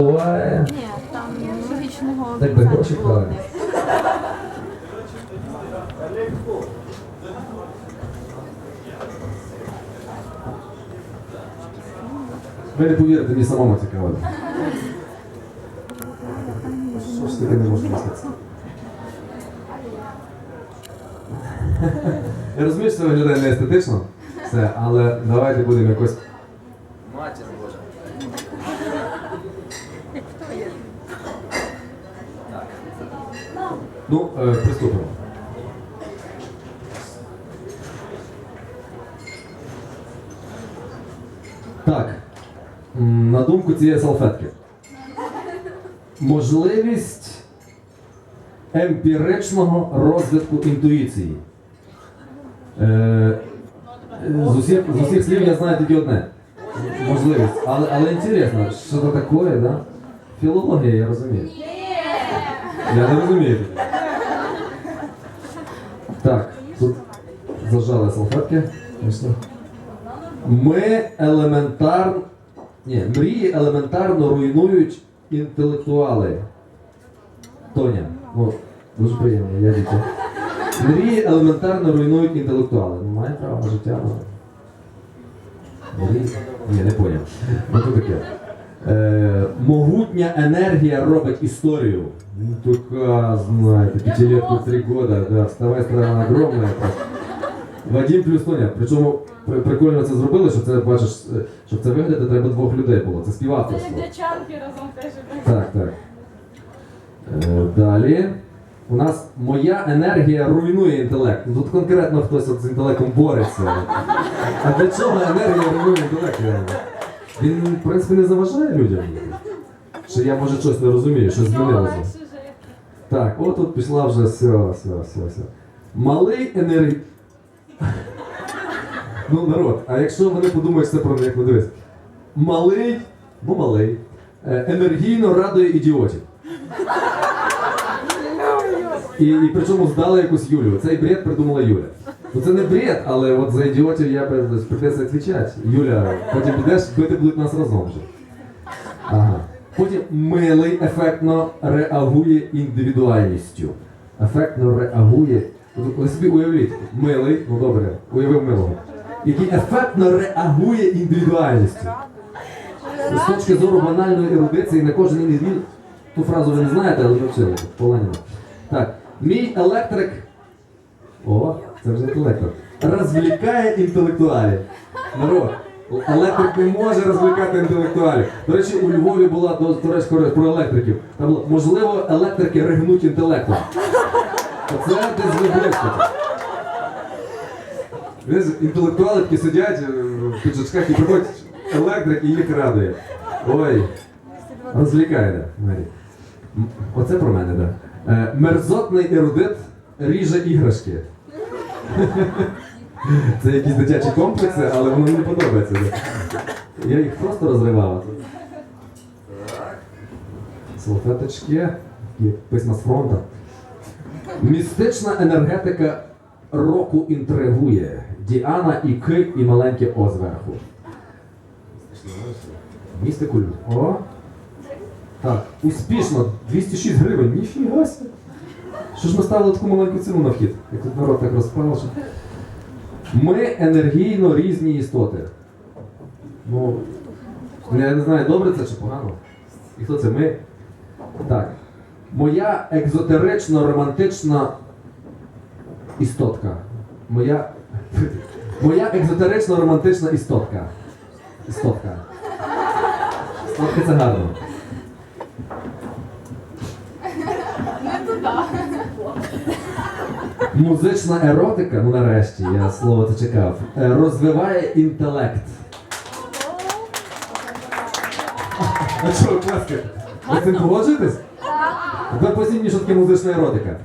Буває. Ні, там логічного Так би гроші клали. Ви не повірите, мені самому цікаво. Що ж таке не можу мислитися? Я розумію, що це виглядає не естетично, все, але давайте будемо якось. Матір Божа. Ну, е, приступимо. Так. На думку цієї салфетки. Можливість емпіричного розвитку інтуїції. Е, е, з, усіх, з усіх слів я знаю тільки одне. Можливість. Але, але інтересно, що це таке, да? Філологія, я розумію. Я не розумію. Так, тут зажали салфетки. Ми елементарно. Ні, мрії елементарно руйнують інтелектуали. Тоня. Ну, дуже приємно, я дітей. Мрії елементарно руйнують інтелектуали. Ну, Має право на життя. Мрії? Ні, не поняв. Ну то таке. Е, могутня енергія робить історію. Ну, така, знаєте, пятилетку три года, да, вставай, страна огромная. просто. Вадим плюс Тоня. Причому прикольно це зробили, що це бачиш, е, щоб це виглядати, треба двох людей було. Це Це співавторство. як дячанки разом теж. Так, так. Е, далі. У нас моя енергія руйнує інтелект. Ну, Тут конкретно хтось от з інтелектом бореться. А для чого енергія руйнує інтелект? Він, в принципі, не заважає людям. Що я, може, щось не розумію, щось змінилося. Так, от тут пішла вже все, все, все, все. Малий енергій. Ну, народ, а якщо вони подумають це про них, ну дивись. Малий, ну малий, е, енергійно радує ідіотів. І, і причому здали якусь Юлю. Цей бред придумала Юля. Ну це не бред, але от за ідіотів я придеться відповідати. Юля, потім підеш, бити будуть нас разом вже. Ага. Потім милий ефектно реагує індивідуальністю. Ефектно реагує. Ви собі уявіть, милий, ну добре, уявив милого, який ефектно реагує індивідуальністю. З точки зору банальної ерудиції на кожен індивід, ту фразу ви не знаєте, але вчили. Поланіна. Так, мій електрик. О, це вже інтелектор. Розвлікає інтелектуалів. Народ. Електрик не може розвлікати інтелектуалів. До речі, у Львові була до, речі, про електриків. Там було, можливо, електрики ригнуть інтелектом. Оце десь ви близько. Інтелектуали такі сидять е, в піджачках і приходять електрик і їх радує. Ой, Мері. Оце про мене, так. Да. Е, мерзотний ерудит ріже іграшки. Це якісь дитячі комплекси, але воно мені подобається. Я їх просто розривав. Салфеточки, письма з фронту. Містична енергетика року інтригує. Діана і К, і маленьке О зверху. Містику. О. Так, успішно. 206 гривень. Ніфіга. Що ж ми ставили таку маленьку ціну на вхід? Як тут народ так розправив, що... Ми енергійно різні істоти. Ну, я не знаю, добре це чи погано. І хто це ми? Так. Моя екзотерично романтична істотка. Моя. Моя екзотерично романтична істотка. Істотка. Істотка це гарно. Не туди. Музична еротика, ну нарешті, я слово це чекав, е, розвиває інтелект. А що, ви з цим погоджуєтесь? Тепер поясніть мені, що таке музична еротика.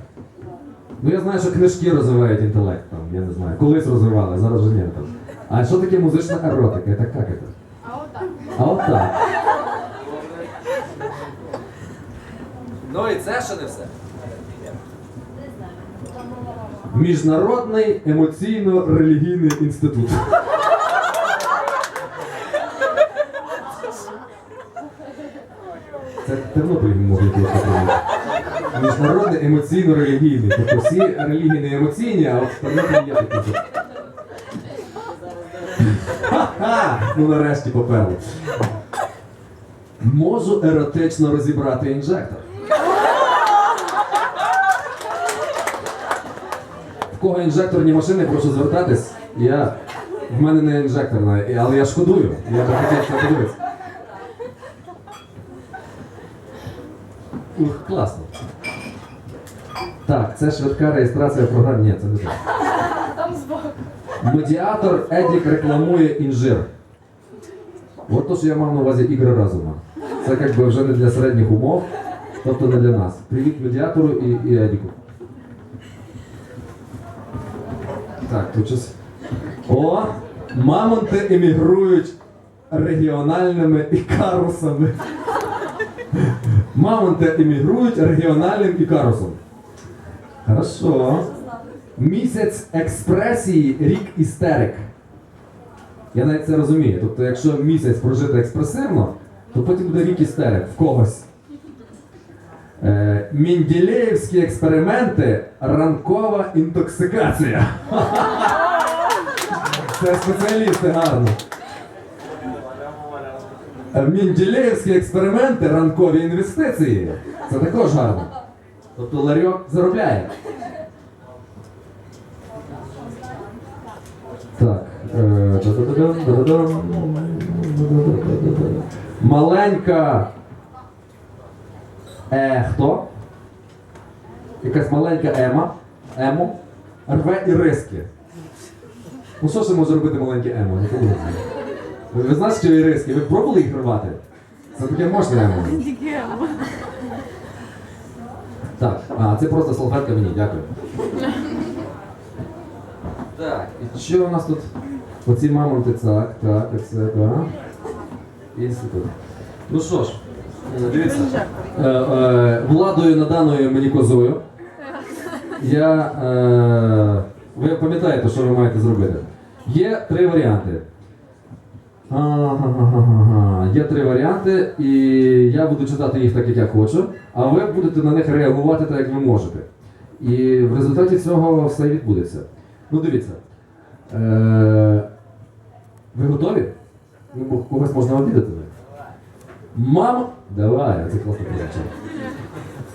Ну я знаю, що книжки розвивають інтелект, там, я не знаю, колись розвивали, зараз вже ні. Там. А що таке музична еротика? Так як це? А отак. А от так. Ну і це ще не все. Міжнародний емоційно-релігійний інститут. Це Тернопіль мов якийсь такий. Міжнародний емоційно-релігійний. Тобто всі релігії не емоційні, а от Тернополі є такі. Ха-ха! Ну нарешті поперли. Можу еротично розібрати інжектор. В кого інжекторні машини, прошу звертатись. Я... В мене не інжекторна, але я шкодую. Я би хотів подивитися. Ух, класно. Так, це швидка реєстрація програм. Ні, це не так. Там збоку. Медіатор Едік рекламує інжир. От то, що я мав на увазі ігри разума. Це якби вже не для середніх умов, тобто не для нас. Привіт медіатору і, і Едіку. Так, тут щось. О! Мамонти емігрують регіональними ікарусами. Мамонти емігрують регіональним ікарусом. Хорошо. Місяць експресії, рік істерик. Я навіть це розумію. Тобто, якщо місяць прожити експресивно, то потім буде рік істерик в когось. Е, Мінділеївські експерименти ранкова інтоксикація. Це спеціалісти гарно. Е, Мінділеївські експерименти, ранкові інвестиції. Це також гарно. Тобто ларьок заробляє. Так. е. Маленька. Е, хто? Якась маленька Ема. Емо. Рве і риски. Ну що ще може робити маленьке Емо? Ви, ви знаєте, що іриски? Ви пробували їх рвати? Це таке можна Емо. Так, а це просто салфетка мені, дякую. Так, І що у нас тут? Оці мамонти, так, так, це, так. Інститут. Ну що ж, дивіться. Е, е, владою наданою мені козою. Я. Е, ви пам'ятаєте, що ви маєте зробити? Є три варіанти. Ага, Є три варіанти, і я буду читати їх так, як я хочу, а ви будете на них реагувати так, як ви можете. І в результаті цього все відбудеться. Ну дивіться. Е, ви готові? Ну, бо когось можна обідати. Мам... Давай, це класно передача.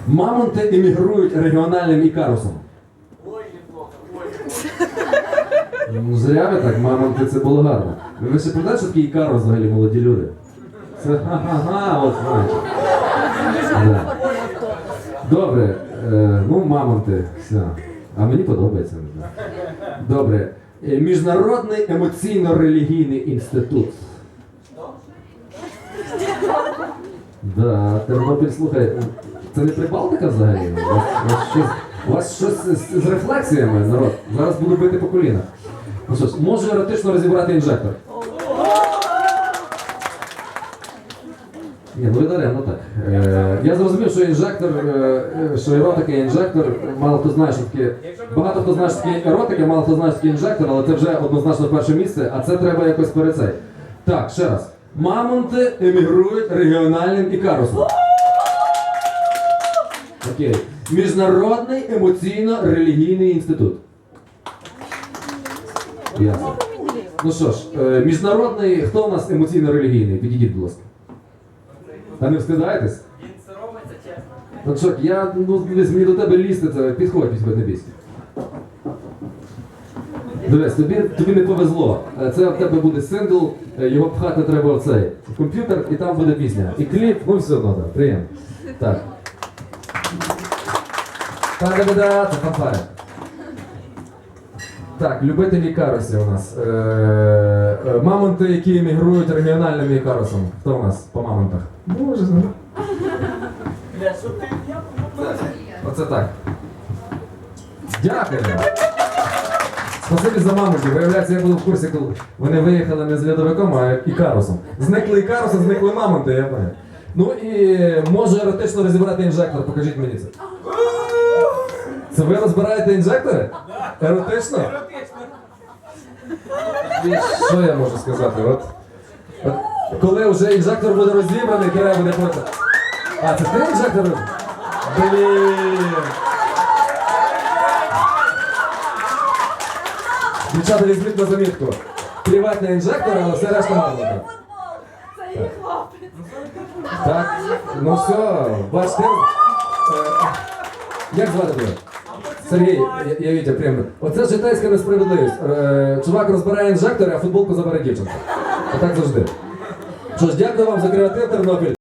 Мамонти емігрують регіональним ікарусом. Ой, Ну, зря ви так, мамонти, це було гарно. Ви ще пам'ятаєте, що таке ікарус взагалі молоді люди? Це ха-ха-ха, от знаєте. Да. Добре, е, ну мамонти, все. А мені подобається. Добре. Е, Міжнародний емоційно-релігійний інститут. Да, Тернопіль, слухай, це не Прибалтика взагалі? У вас, у вас щось, у вас щось з, з рефлексіями, народ. Зараз буду бити по колінах. Ну що ж, можу еротично розібрати інжектор. Ні, ну і даремно так. Е, я зрозумів, що інжектор, е, е, що еротика і інжектор, мало хто знає, що таке. Багато хто знає, що таке еротика, мало хто знає, що таке інжектор, але це вже однозначно перше місце, а це треба якось перед цей. Так, ще раз. Мамонти емігрують регіональним ікарусом. Окей. Міжнародний емоційно-релігійний інститут. Ясно. Ну що ж, е, міжнародний, хто у нас емоційно-релігійний? Підійдіть, будь ласка. Та не встидаєтесь? він це робиться чесно. Ну що, я, ну, дивись, мені до тебе лізти, це підходь, підходь, не бійся. Дивись, тобі, тобі не повезло. Е, Це в тебе буде сингл, е, його пхати треба в цей в комп'ютер, і там буде пісня. І кліп, ну все одно, так, приємно. Так. Та-да-да-да, це фанфари. Так, любителі карусів у нас. Е, е, мамонти, які емігрують регіональним ікарусом. Хто у нас по мамонтах? Боже. Оце так. Дякую. Спасибі за мамонтів. Виявляється, я був в курсі, коли вони виїхали не з льодовиком, а ікарусом. Зникли ікаруси, зникли мамонти, я пам'ятаю. Ну і можу еротично розібрати інжектор, покажіть мені це. Це ви розбираєте інжектори? Еротично? І що я можу сказати? От, от коли вже інжектор буде розібраний, треба буде потім. А, це ти інжектор? Блін. Дівчата візьміть на замітку. Приватний інжектор, але все решта гарно. Це її хлопець. Так, ну все, бачите. е, Як звати тебе? Сергій, я, я Вітя, приємно. Оце житейська несправедливість. Е, Чувак розбирає інжектори, а футболку забере дівчинка. Отак завжди. Що ж, дякую вам за креатив, Тернопіль.